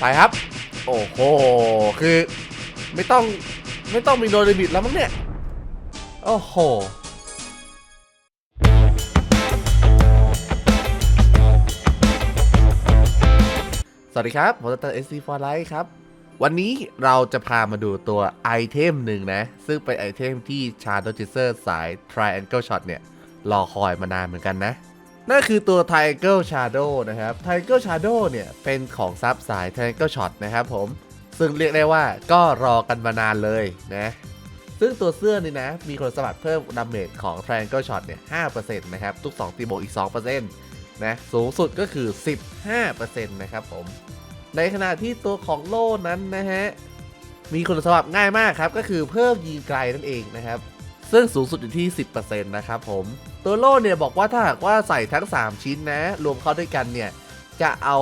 ไปครับ โอ้โห คือไม่ต้องไม่ต้องมีโนลิมิตแล้วมั้งเนี่ย โอ้โหสวัสดีครับ ผมตันเอสซีฟอร์ไลท์ครับ วันนี้เราจะพามาดูตัวไอเทมหนึ่งนะ ซึ่งเป็นไอเทมที่ชาร์ d จิเซอร์สาย Triangle Shot เนี่ย รอคอยมานานเหมือนกันนะ นั่นคือตัว Triangle Shadow นะครับ Triangle Shadow เนี่ย เป็นของซับสาย Triangle Shot นะครับผม ซึ่งเรียกได้ว่าก็รอกันมานานเลยนะ ซึ่งตัวเสื้อนี่นะ มีคุณสมบัติเพิ่มดาเมจของ Triangle Shot เนี่ย 5%นะครับ ทุก 2 ตีโบอีก 2%นะ สูงสุดก็คือ 15%นะครับผม ในขณะที่ตัวของโล่นั้นนะฮะ มีคุณสมบัติง่ายมากครับ ก็คือเพิ่มยิงไกลนั่นเองนะครับ ซึ่งสูงสุดอยู่ที่ 10%นะครับผมตัวโล่เนี่ยบอกว่าถ้าหากว่าใส่ทั้ง 3 ชิ้นนะ รวมเข้าด้วยกันเนี่ย จะเอา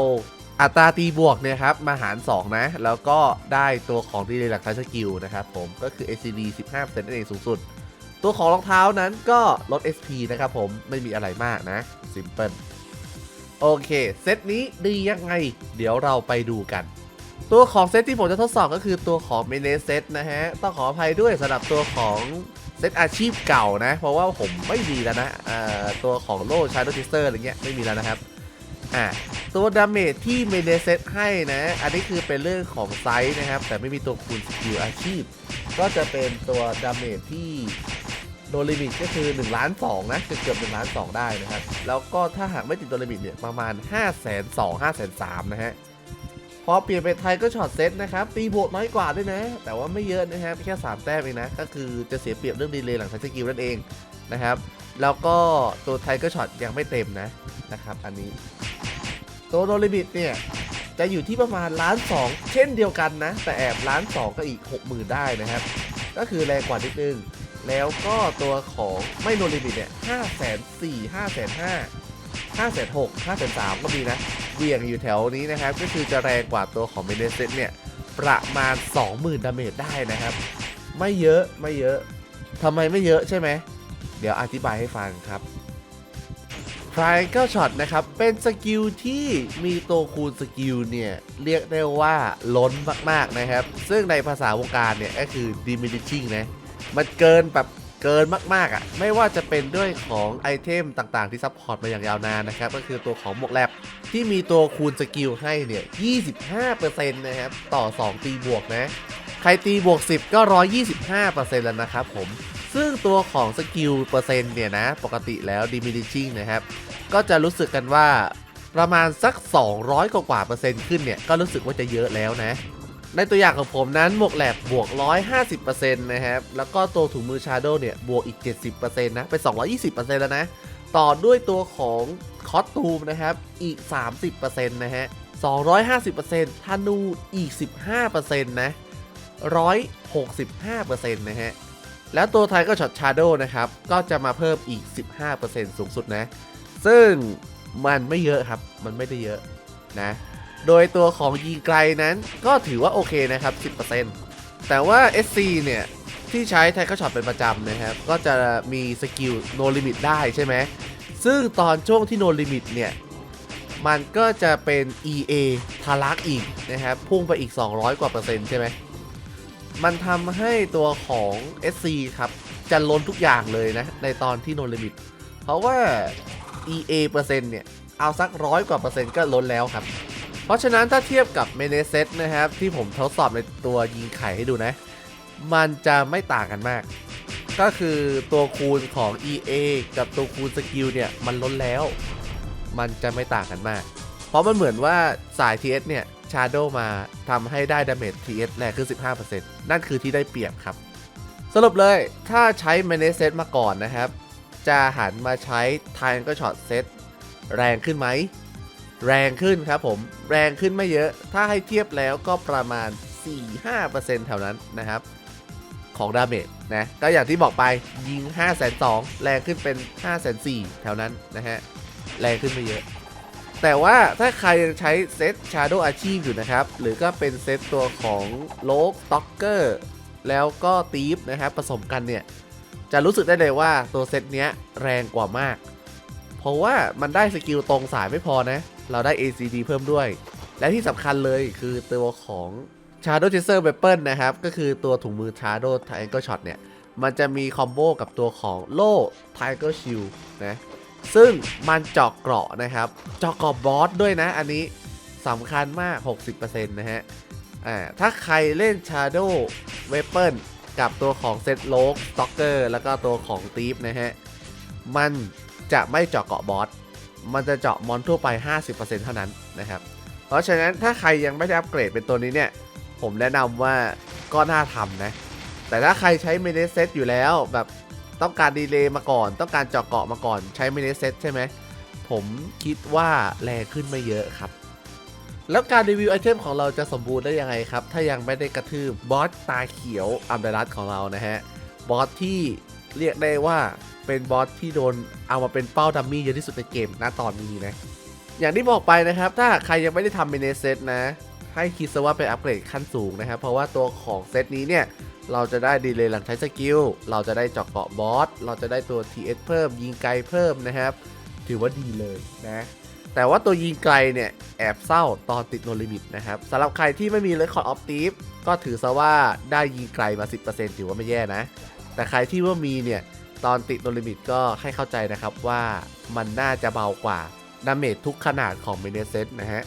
อัตราตีบวกเนี่ยครับ มาหาร 2 นะ แล้วก็ได้ตัวของดีเลย์หลักท้ายสกิลนะครับผมก็คือ ACD 15%นั่นเองสูงสุด ตัวของรองเท้านั้นก็ลด SP นะครับผมไม่มีอะไรมากนะซิมเพิลโอเค เซตนี้ดียังไง เดี๋ยวเราไปดูกัน ตัวของเซตที่ผมจะทดสอบก็คือตัวของเมเนเซตนะฮะ ต้องขออภัยด้วยสำหรับตัวของ เซตอาชีพเก่านะ เพราะว่าผมไม่มีแล้วนะตัวของโล่ชาร์ดจิสเตอร์อะไรเงี้ยไม่มีแล้วนะครับอ่าตัวดาเมจที่เมเนเซตให้นะ อันนี้คือเป็นเรื่องของไซส์นะครับ แต่ไม่มีตัวคูณสกิลอาชีพ ก็จะเป็นตัวดาเมจที่โดนลิมิตก็คือ1ล้าน2นะเกือบเกือบ1ล้าน2ได้นะครับ แล้วก็ถ้าหากไม่ติดตัวลิมิตเนี่ยประมาณ 5 2 0 0 0 0 5 3 0 0นะฮะ พอเปลี่ยนเป็นไทยก็ช็อตเซตนะครับ ตีโบวกน้อยกว่าด้วยนะ แต่ว่าไม่เยอะนะครับแค่ 3 แต้มเองนะ ก็คือจะเสียเปรียบเรื่องดีเลย์หลังใช้สกิลนั่นเองนะครับ แล้วก็ตัวไทยก็ช็อตยังไม่เต็มนะนะครับ อันนี้ ตัวโนลิมิตเนี่ยจะอยู่ที่ประมาณล้านสองเช่นเดียวกันนะ แต่แอบล้านสองก็อีก 60,000 ได้นะครับ ก็คือแรงกว่านิดนึง แล้วก็ตัวของไม่โนลิมิตเนี่ยห้าแสนสี่ห้าแสนห้าห้าแสนหกห้าแสนสามก็มีนะเวียงอยู่แถวนี้นะครับ ก็คือจะแรงกว่าตัวของเมเนเซตเนี่ย ประมาณ 20,000ดาเมจได้นะครับ ไม่เยอะไม่เยอะทำไมไม่เยอะใช่ไหม เดี๋ยวอธิบายให้ฟังครับ Triangle Shot นะครับ เป็นสกิลที่มีตัวคูณสกิลเนี่ย เรียกได้ว่าล้นมาก ๆ นะครับ ซึ่งในภาษาวงการเนี่ย ก็คือ diminishing นะ มันเกินแบบ เกินมากๆอะ่ะไม่ว่าจะเป็นด้วยของไอเทมต่างๆที่ซัพพอร์ตมาอย่างยาวนานนะครับ ก็คือตัวของหมวกแลบที่มีตัวคูณสกิลให้เนี่ย 25%นะครับ ต่อ 2 ตีบวกนะ ใครตีบวก 10 ก็ 125%แล้วนะครับผม ซึ่งตัวของสกิลเปอร์เซ็นต์เนี่ยนะ ปกติแล้ว diminishing นะครับ ก็จะรู้สึกกันว่าประมาณสัก 200 กว่าเปอร์เซ็นต์ขึ้นเนี่ย ก็รู้สึกว่าจะเยอะแล้วนะ ในตัวอย่างของผมนั้นหมวกแหลบบวก 150%นะครับ แล้วก็ตัวถุงมือชาร์โดเนี่ย บวกอีก 70%นะ เป็น 220%แล้วนะ ต่อด้วยตัวของคอสตูมนะครับ อีก 30%นะฮะ 250%ธนูอีก 15%นะ 165%นะฮะ แล้วตัวไทยก็ช็อตชาโดนะครับ ก็จะมาเพิ่มอีก 15%สูงสุดนะ ซึ่งมันไม่เยอะครับ มันไม่ได้เยอะนะ โดยตัวของยิงไกลนั้นก็ถือว่าโอเคนะครับ 10%แต่ว่า SC เนี่ยที่ใช้ไทก็ช็อตเป็นประจำนะครับ ก็จะมีสกิลโนลิมิตได้ใช่ไหม ซึ่งตอนช่วงที่โนลิมิตเนี่ย มันก็จะเป็น EA ทะลักอีกนะครับ พุ่งไปอีก 200 กว่าเปอร์เซ็นต์ใช่ไหม มันทำให้ตัวของ SC ครับ จะล้นทุกอย่างเลยนะ ในตอนที่โนลิมิต เพราะว่า EA เปอร์เซ็นต์เนี่ย เอาสักร้อยกว่าเปอร์เซ็นต์ก็ล้นแล้วครับ เพราะฉะนั้นถ้าเทียบกับเมเนเซตนะครับ ที่ผมทดสอบในตัวยิงไข่ให้ดูนะ มันจะไม่ต่างกันมาก ก็คือตัวคูณของ EA กับตัวคูณสกิลเนี่ย มันล้นแล้ว มันจะไม่ต่างกันมาก เพราะมันเหมือนว่าสาย TS เนี่ยชาโดมาทำให้ได้ดาเมจ TS แรงขึ้น 15%นั่นคือที่ได้เปรียบครับ สรุปเลยถ้าใช้ m a n a g e Set มาก่อนนะครับ จะหันมาใช้ Triangle Shot Set แรงขึ้นไหม แรงขึ้นครับผมแรงขึ้นไม่เยอะ ถ้าให้เทียบแล้วก็ประมาณ 4-5%แถวนั้นนะครับ ของดาเมจนะก็อย่างที่บอกไปยิง 5 2 0 0 0แรงขึ้นเป็น 5 4 0 0 0แถวนั้นนะฮะ แรงขึ้นไม่เยอะ แต่ว่าถ้าใครยังใช้เซต Shadow อาชีพอยู่นะครับ หรือก็เป็นเซตตัวของโลกต็อกเกอร์แล้วก็ตีฟนะครับผสมกันเนี่ย จะรู้สึกได้เลยว่าตัวเซตเนี้ยแรงกว่ามาก เพราะว่ามันได้สกิลตรงสายไม่พอนะ เราได้ ACD เพิ่มด้วย และที่สำคัญเลยคือตัวของ Shadow Chaser Weapon นะครับ ก็คือตัวถุงมือ Shadow Triangle Shot เนี่ย มันจะมีคอมโบกับตัวของโล่ Tiger Shield นะ ซึ่งมันเจาะเกราะนะครับ เจาะเกราะบอสด้วยนะ อันนี้สำคัญมาก 60%นะฮะ อ่า ถ้าใครเล่น Shadow Weapon กับตัวของเซตโลกสต็อกเกอร์ แล้วก็ตัวของตีฟนะฮะ มัน จะไม่เจาะเกาะบอส มันจะเจาะมอนทั่วไป 50%เท่านั้นนะครับ เพราะฉะนั้นถ้าใครยังไม่ได้อัปเกรดเป็นตัวนี้เนี่ย ผมแนะนำว่าก็น่าทำนะ แต่ถ้าใครใช้เมเนสเซตอยู่แล้วแบบต้องการดีเลย์มาก่อน ต้องการเจาะเกาะมาก่อนใช้เมเนสเซตใช่ไหม ผมคิดว่าแรงขึ้นไม่เยอะครับแล้วการรีวิวไอเทมของเราจะสมบูรณ์ได้ยังไงครับ ถ้ายังไม่ได้กระทืบบอสตาเขียวอัมเดรัสของเรานะฮะ บอสที่เรียกได้ว่า เป็นบอสที่โดนเอามาเป็นเป้าดัมมี่เยอะที่สุดในเกมณตอนนี้นะ อย่างที่บอกไปนะครับ ถ้าใครยังไม่ได้ทำเมเนเซตนะ ให้คิดซะว่าเป็นอัปเกรดขั้นสูงนะครับ เพราะว่าตัวของเซตนี้เนี่ยเราจะได้ดีเลย์หลังใช้สกิล เราจะได้เจาะเกาะบอส เราจะได้ตัว TS เพิ่ม ยิงไกลเพิ่มนะครับ ถือว่าดีเลยนะ แต่ว่าตัวยิงไกลเนี่ย แอบเศร้าตอนติดโนลิมิตนะครับสำหรับใครที่ไม่มี Record of Thief ก็ถือซะว่าได้ยิงไกลมา 10%ถือว่าไม่แย่นะ แต่ใครที่ว่ามีเนี่ย ตอนติดโนลิมิตก็ให้เข้าใจนะครับว่ามันน่าจะเบากว่าดาเมจทุกขนาดของเมเนเซตนะฮะ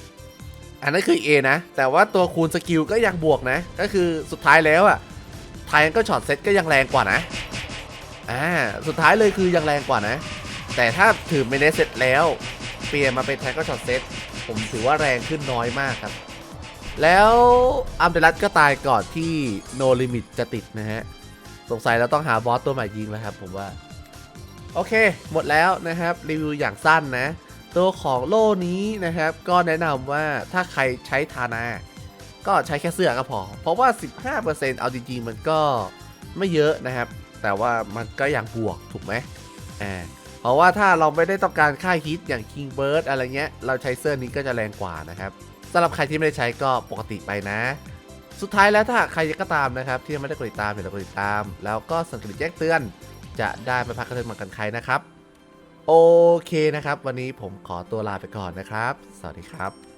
อันนั้นคือ A นะ แต่ว่าตัวคูณสกิลก็ยังบวกนะ ก็คือสุดท้ายแล้วอะไทยก็ช็อตเซตก็ยังแรงกว่านะอ่าสุดท้ายเลยคือยังแรงกว่านะ แต่ถ้าถือเมเนเซตแล้ว เปลี่ยนมาเป็นไทยก็ช็อตเซตผมถือว่าแรงขึ้นน้อยมากครับ แล้วอัมเดรัสก็ตายก่อนที่โนลิมิตจะติดนะฮะ สงสัยเราต้องหาบอสตัวใหม่ยิงแล้วครับผมว่า โอเค หมดแล้วนะครับรีวิวอย่างสั้นนะ ตัวของโล่นี้นะครับ ก็แนะนำว่าถ้าใครใช้ทานา ก็ใช้แค่เสื้อก็พอ เพราะว่า 15%เอาจริงๆมันก็ไม่เยอะนะครับ แต่ว่ามันก็ยังบวกถูกไหมอ่าเพราะว่าถ้าเราไม่ได้ต้องการค่าฮิตอย่าง King Bird อะไรเงี้ย เราใช้เสื้อนี้ก็จะแรงกว่านะครับสำหรับใครที่ไม่ได้ใช้ก็ปกติไปนะ สุดท้ายแล้วถ้าใครก็ตามนะครับ ที่ยังไม่ได้กดติดตามอย่าลืมกดติดตาม แล้วก็สั่นกระดิ่งแจ้งเตือน จะได้ไม่พลาดกระเทือนมากันใครนะครับ โอเคนะครับ วันนี้ผมขอตัวลาไปก่อนนะครับ สวัสดีครับ